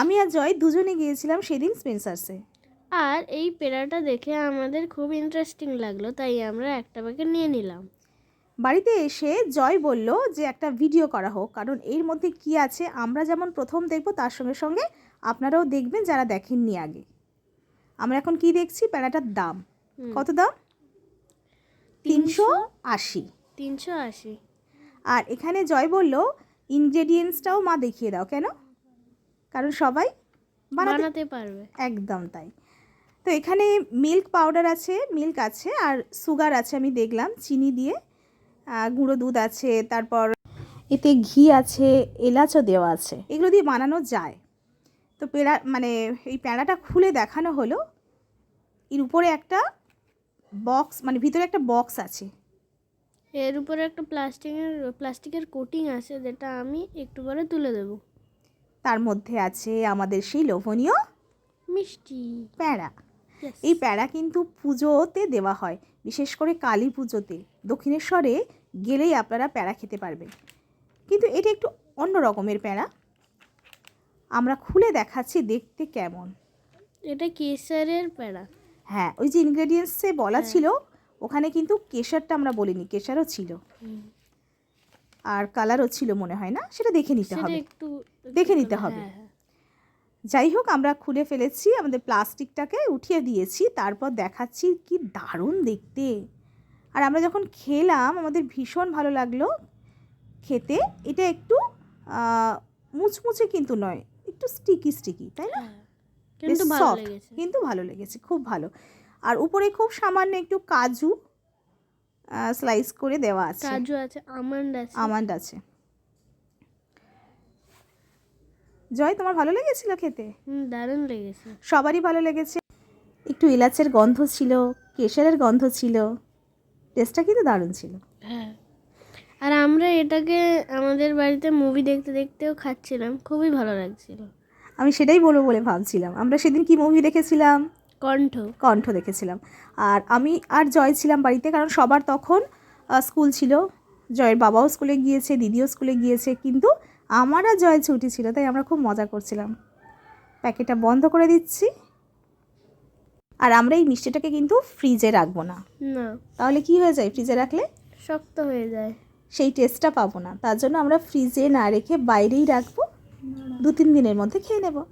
আমি আর জয় দুজনে গিয়েছিলাম সেদিন স্পেন্সার্সে। আর এই পেড়াটা দেখে আমাদের খুব ইন্টারেস্টিং লাগল তাই আমরা একটা প্যাকেট নিয়ে নিলাম। বাড়িতে এসে জয় বলল যে একটা ভিডিও করা হোক কারণ এর মধ্যে কি আছে আমরা যেমন প্রথম দেখব তার সঙ্গে সঙ্গে আপনারাও দেখবেন যারা দেখেননি আগে। আমরা এখন কি দেখছি? প্যারাটার দাম। কত দাম? তিনশো আশি। তিনশো আশি। আর এখানে জয় বলল ইনগ্রেডিয়েন্টসটাও মা দেখিয়ে দাও কেন? কারণ সবাই বানাতে পারবে। একদম তাই। তো এখানে মিল্ক পাউডার আছে মিল্ক আছে আর সুগার আছে আমি দেখলাম চিনি দিয়ে। গুঁড়ো দুধ আছে তারপর এতে ঘি আছে এলাচও দেওয়া আছে। এগুলো দিয়ে বানানো যায়। তো পেড়া মানে এই প্যাড়াটা খুলে দেখানো হলো। এর উপরে একটা বক্স মানে ভিতরে একটা বক্স আছে। এর উপরে একটা প্লাস্টিকের প্লাস্টিকের কোটিং আছে যেটা আমি একটু পরে তুলে দেবো। তার মধ্যে আছে আমাদের সেই লোভনীয় মিষ্টি। প্যাড়া এই প্যাড়া কিন্তু পুজোতে দেওয়া হয় বিশেষ করে কালী পুজোতে। দক্ষিণেশ্বরে গেলেই আপনারা প্যাড়া খেতে পারবেন। কিন্তু এটা একটু অন্য রকমের প্যাড়া আমরা খুলে দেখাচ্ছি দেখতে কেমন। এটা কেশরের পেড়া হ্যাঁ ওই যে ইনগ্রেডিয়েন্টসে বলা ছিল ওখানে কিন্তু কেশরটা আমরা বলিনি কেশারও ছিল। আর কালারও ছিল মনে হয় না সেটা দেখে নিতে হবে। একটু দেখে নিতে হবে। হ্যাঁ, হ্যাঁ। যাই হোক আমরা খুলে ফেলেছি আমাদের প্লাস্টিকটাকে উঠিয়ে দিয়েছি তারপর দেখাচ্ছি কি দারুণ দেখতে। আর আমরা যখন খেলাম আমাদের ভীষণ ভালো লাগল। খেতে এটা একটু মুচমুচে কিন্তু নয় একটু স্টিকি স্টিকি তাই না? হ্যাঁ। ভালো লেগেছে। কিন্তু ভালো লেগেছে খুব ভালো। আর উপরে খুব সামান্য একটু কাজু স্লাইস করে দেওয়া আছে। কাজু আছে আমন্ড আছে। আমান্ড আছে। জয় তোমার ভালো লেগেছিল খেতে? দারুণ লেগেছে। সবারই ভালো লেগেছে। একটু এলাচের গন্ধ ছিল কেশরের গন্ধ ছিল টেস্টটা কিন্তু দারুণ ছিল। হ্যাঁ। আর আমরা এটাকে আমাদের বাড়িতে মুভি দেখতে দেখতেও খাচ্ছিলাম খুবই ভালো লাগছিল। আমি সেটাই বলব বলে ভাবছিলাম। আমরা সেদিন কি মুভি দেখেছিলাম? কণ্ঠ। কণ্ঠ দেখেছিলাম। আর আমি আর জয় ছিলাম বাড়িতে কারণ সবার তখন স্কুল ছিল। জয়ের বাবাও স্কুলে গিয়েছে দিদিও স্কুলে গিয়েছে কিন্তু আমার আর জয়ের ছুটি ছিল তাই আমরা খুব মজা করছিলাম। প্যাকেটটা বন্ধ করে দিচ্ছি। আর আমরা এই মিষ্টিটাকে কিন্তু ফ্রিজে রাখব না। না। তাহলে কি হয়ে যায়? ফ্রিজে রাখলে? শক্ত হয়ে যায়। সেই টেস্টটা পাবো না। তার জন্য আমরা ফ্রিজে না রেখে বাইরেই রাখব। দু তিন দিনের মধ্যে খেয়ে নেব।